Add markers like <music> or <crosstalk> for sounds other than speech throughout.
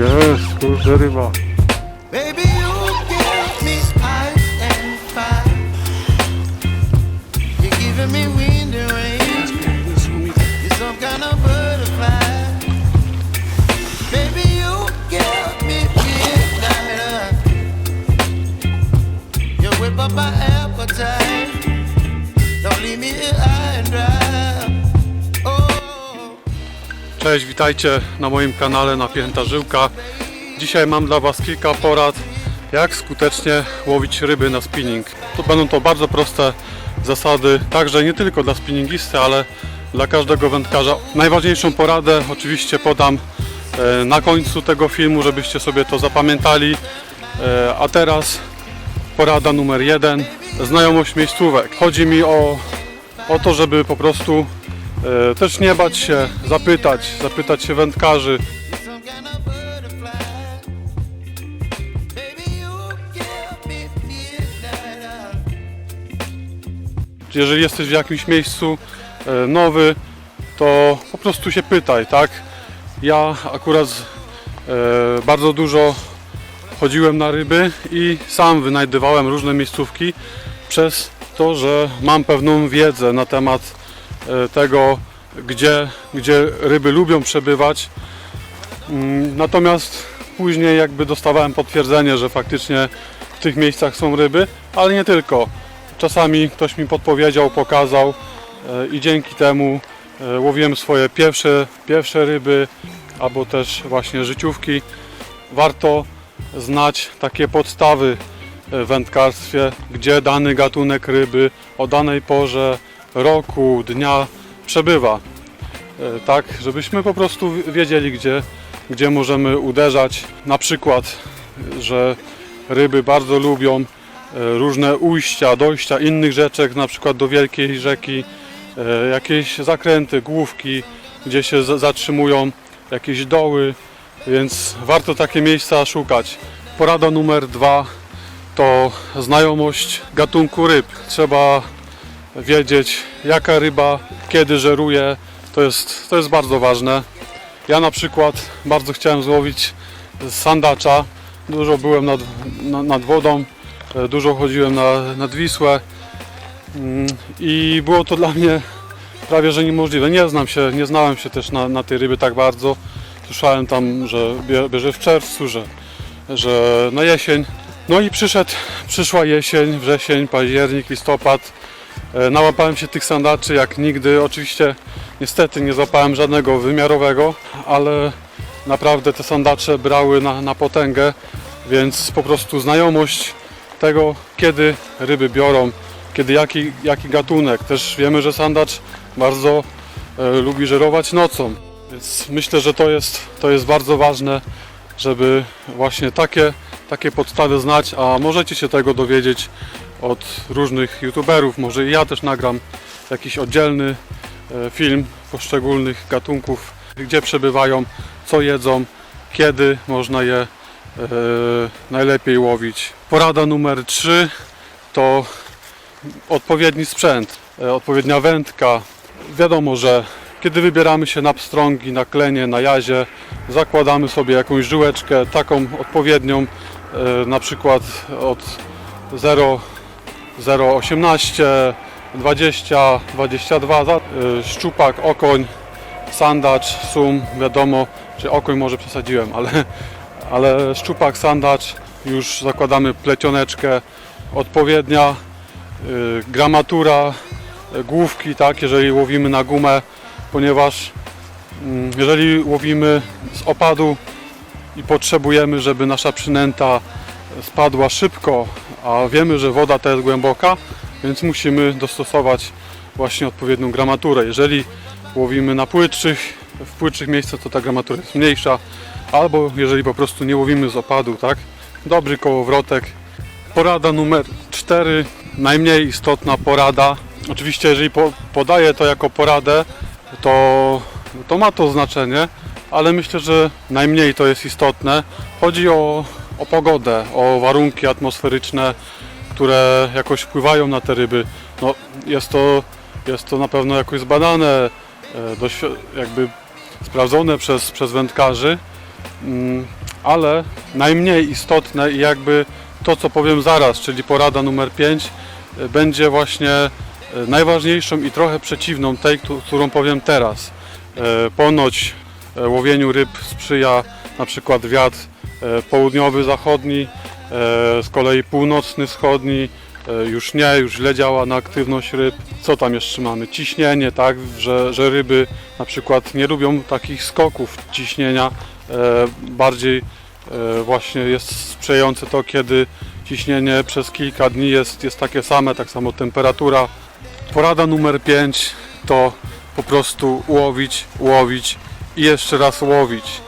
Yes, kurde ryba. Cześć, witajcie na moim kanale Napięta Żyłka. Dzisiaj mam dla Was kilka porad, jak skutecznie łowić ryby na spinning. To będą to bardzo proste zasady, także nie tylko dla spinningisty, ale dla każdego wędkarza. Najważniejszą poradę oczywiście podam e, na końcu tego filmu, żebyście sobie to zapamiętali. E, A teraz porada numer jeden, znajomość miejscówek. Chodzi mi o, o to, żeby po prostu też nie bać się, zapytać, zapytać się wędkarzy, jeżeli jesteś w jakimś miejscu e, nowy, to po prostu się pytaj, tak? Ja akurat e, bardzo dużo chodziłem na ryby i sam wynajdywałem różne miejscówki przez to, że mam pewną wiedzę na temat e, tego, gdzie, gdzie ryby lubią przebywać. Mm, Natomiast później jakby dostawałem potwierdzenie, że faktycznie w tych miejscach są ryby, ale nie tylko. Czasami ktoś mi podpowiedział, pokazał e, i dzięki temu e, łowiłem swoje pierwsze, pierwsze ryby albo też właśnie życiówki. Warto znać takie podstawy e, w wędkarstwie, gdzie dany gatunek ryby o danej porze roku, dnia przebywa. E, Tak, żebyśmy po prostu wiedzieli, gdzie, gdzie możemy uderzać. Na przykład, że ryby bardzo lubią e, różne ujścia, dojścia innych rzeczek, na przykład do wielkiej rzeki, e, jakieś zakręty, główki, gdzie się za- zatrzymują, jakieś doły, więc warto takie miejsca szukać. Porada numer dwa to znajomość gatunku ryb. Trzeba wiedzieć jaka ryba, kiedy żeruje, to jest, to jest bardzo ważne. Ja na przykład bardzo chciałem złowić sandacza, dużo byłem nad, na- nad wodą, e, dużo chodziłem na, nad Wisłę Mm, i było to <laughs> dla mnie prawie że niemożliwe. Nie znam się, nie znałem się też na, na tej ryby tak bardzo. Słyszałem tam, że bie- bierze w czerwcu, że, że na jesień. No i przyszedł, przyszła jesień, wrzesień, październik, listopad. E, Nałapałem się tych sandaczy jak nigdy. Oczywiście niestety nie złapałem żadnego wymiarowego, ale naprawdę te sandacze brały na, na potęgę, więc po prostu znajomość tego, kiedy ryby biorą, kiedy jaki, jaki gatunek. Też wiemy, że sandacz bardzo e, lubi żerować nocą, więc myślę, że to jest, to jest bardzo ważne, żeby właśnie takie, takie podstawy znać, a możecie się tego dowiedzieć od różnych youtuberów, może i ja też nagram jakiś oddzielny e, film poszczególnych gatunków, gdzie przebywają, co jedzą, kiedy można je e, najlepiej łowić. Porada numer 3 to odpowiedni sprzęt, e, odpowiednia wędka. Wiadomo, że kiedy wybieramy się na pstrągi, na klenie, na jazie, zakładamy sobie jakąś żyłeczkę, taką odpowiednią, na przykład od 0 0,18, 20, 22, za- y, szczupak, okoń, sandacz, sum, wiadomo, czy okoń może przesadziłem, ale, ale szczupak, sandacz, już zakładamy plecioneczkę, odpowiednia y, gramatura, y, główki, tak, jeżeli łowimy na gumę, ponieważ mm, jeżeli łowimy z opadu i potrzebujemy, żeby nasza przynęta spadła szybko, a wiemy, że woda ta jest głęboka, więc musimy dostosować właśnie odpowiednią gramaturę. Jeżeli łowimy na płytszych, w płytszych miejscach, to ta gramatura jest mniejsza, albo jeżeli po prostu nie łowimy z opadu, tak? Dobry kołowrotek. Porada numer 4, najmniej istotna porada. Oczywiście, jeżeli po, podaję to jako poradę, to, to ma to znaczenie, ale myślę, że najmniej to jest istotne. Chodzi o, o pogodę, o warunki atmosferyczne, które jakoś wpływają na te ryby. No, jest, to, jest to na pewno jakoś zbadane, e, doświ- jakby sprawdzone przez, przez wędkarzy. Mm, ale najmniej istotne i jakby to, co powiem zaraz, czyli porada numer 5, będzie właśnie e, najważniejszą i trochę przeciwną tej, któ- którą powiem teraz. E, Ponoć e, łowieniu ryb sprzyja na przykład wiatr e, południowy, zachodni, e, z kolei północny, wschodni e, już nie, już źle działa na aktywność ryb. Co tam jeszcze mamy? Ciśnienie, tak, że, że ryby na przykład nie lubią takich skoków ciśnienia. E, Bardziej e, właśnie jest sprzyjające to, kiedy ciśnienie przez kilka dni jest, jest takie same, tak samo temperatura. Porada numer 5 to po prostu łowić, łowić i jeszcze raz łowić.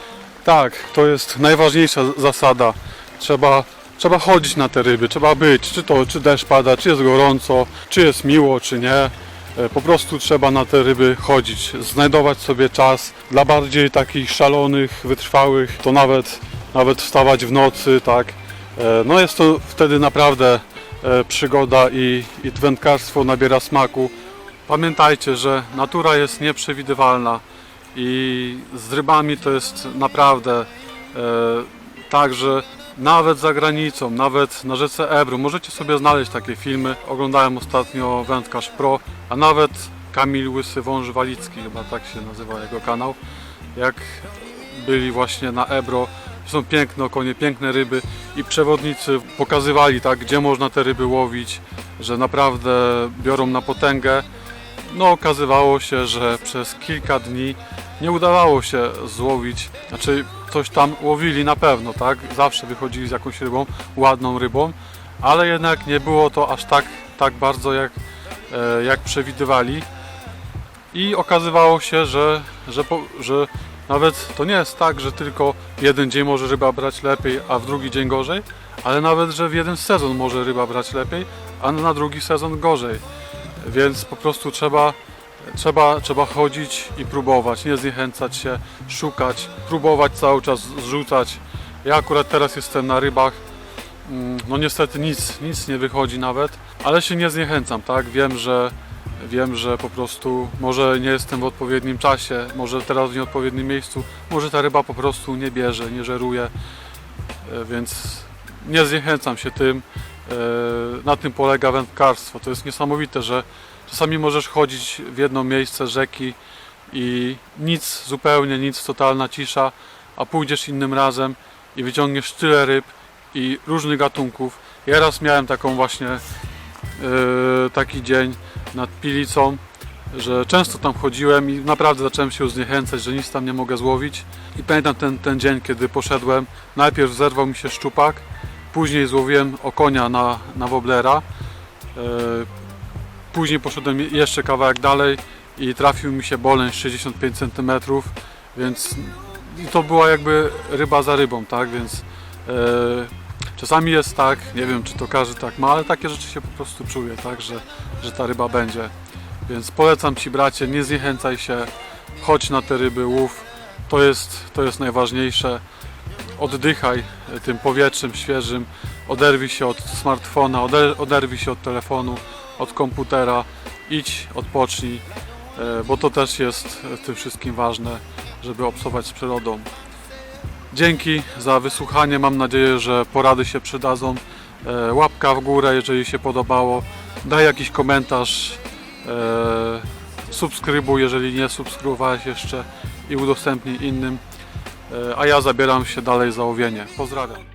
Tak, to jest najważniejsza zasada. Trzeba, trzeba chodzić na te ryby, trzeba być, czy to czy deszcz pada, czy jest gorąco, czy jest miło, czy nie. E, Po prostu trzeba na te ryby chodzić, znajdować sobie czas. Dla bardziej takich szalonych, wytrwałych, to nawet, nawet wstawać w nocy, tak. E, No jest to wtedy naprawdę e, przygoda i, i wędkarstwo nabiera smaku. Pamiętajcie, że natura jest nieprzewidywalna i z rybami to jest naprawdę e, tak, że nawet za granicą, nawet na rzece Ebru możecie sobie znaleźć takie filmy. Oglądałem ostatnio Wędkarz Pro, a nawet Kamil Łysy Wąż Walicki, chyba tak się nazywa jego kanał, jak byli właśnie na Ebro. Są piękne okonie, piękne ryby i przewodnicy pokazywali tak, gdzie można te ryby łowić, że naprawdę biorą na potęgę. No okazywało się, że przez kilka dni nie udawało się złowić, znaczy coś tam łowili na pewno, tak? Zawsze wychodzili z jakąś rybą, ładną rybą, ale jednak nie było to aż tak, tak bardzo jak, e, jak przewidywali. I okazywało się, że, że, po, że nawet to nie jest tak, że tylko jeden dzień może ryba brać lepiej, a w drugi dzień gorzej, ale nawet, że w jeden sezon może ryba brać lepiej, a na drugi sezon gorzej. Więc po prostu trzeba, trzeba, trzeba chodzić i próbować, nie zniechęcać się, szukać, próbować cały czas zrzucać. Ja akurat teraz jestem na rybach, Mm, no niestety nic, nic nie wychodzi nawet, ale się nie zniechęcam, tak? Wiem, że wiem, że po prostu może nie jestem w odpowiednim czasie, może teraz w nieodpowiednim miejscu, może ta ryba po prostu nie bierze, nie żeruje, E, więc nie zniechęcam się tym. E, Na tym polega wędkarstwo. To jest niesamowite, że czasami możesz chodzić w jedno miejsce rzeki i nic, zupełnie nic, totalna cisza, a pójdziesz innym razem i wyciągniesz tyle ryb i różnych gatunków. Ja raz miałem taką właśnie e, taki dzień nad Pilicą, że często tam chodziłem i naprawdę zacząłem się zniechęcać, że nic tam nie mogę złowić. I pamiętam ten, ten dzień, kiedy poszedłem, najpierw zerwał mi się szczupak, później złowiłem okonia na, na woblera, e, później poszedłem jeszcze kawałek dalej i trafił mi się boleń 65 cm, więc to była jakby ryba za rybą, tak, więc e, czasami jest tak, nie wiem czy to każdy tak ma, ale takie rzeczy się po prostu czuje, tak, że, że ta ryba będzie. Więc polecam Ci bracie, nie zniechęcaj się, chodź na te ryby, łów, to jest, to jest najważniejsze. Oddychaj tym powietrzem świeżym, oderwij się od smartfona, oder, oderwij się od telefonu, od komputera, idź, odpocznij, e, bo to też jest w tym wszystkim ważne, żeby obsować z przyrodą. Dzięki za wysłuchanie, mam nadzieję, że porady się przydadzą. E, Łapka w górę, jeżeli się podobało, daj jakiś komentarz, e, subskrybuj, jeżeli nie subskrybowałeś jeszcze i udostępnij innym. E, A ja zabieram się dalej za łowienie. Pozdrawiam.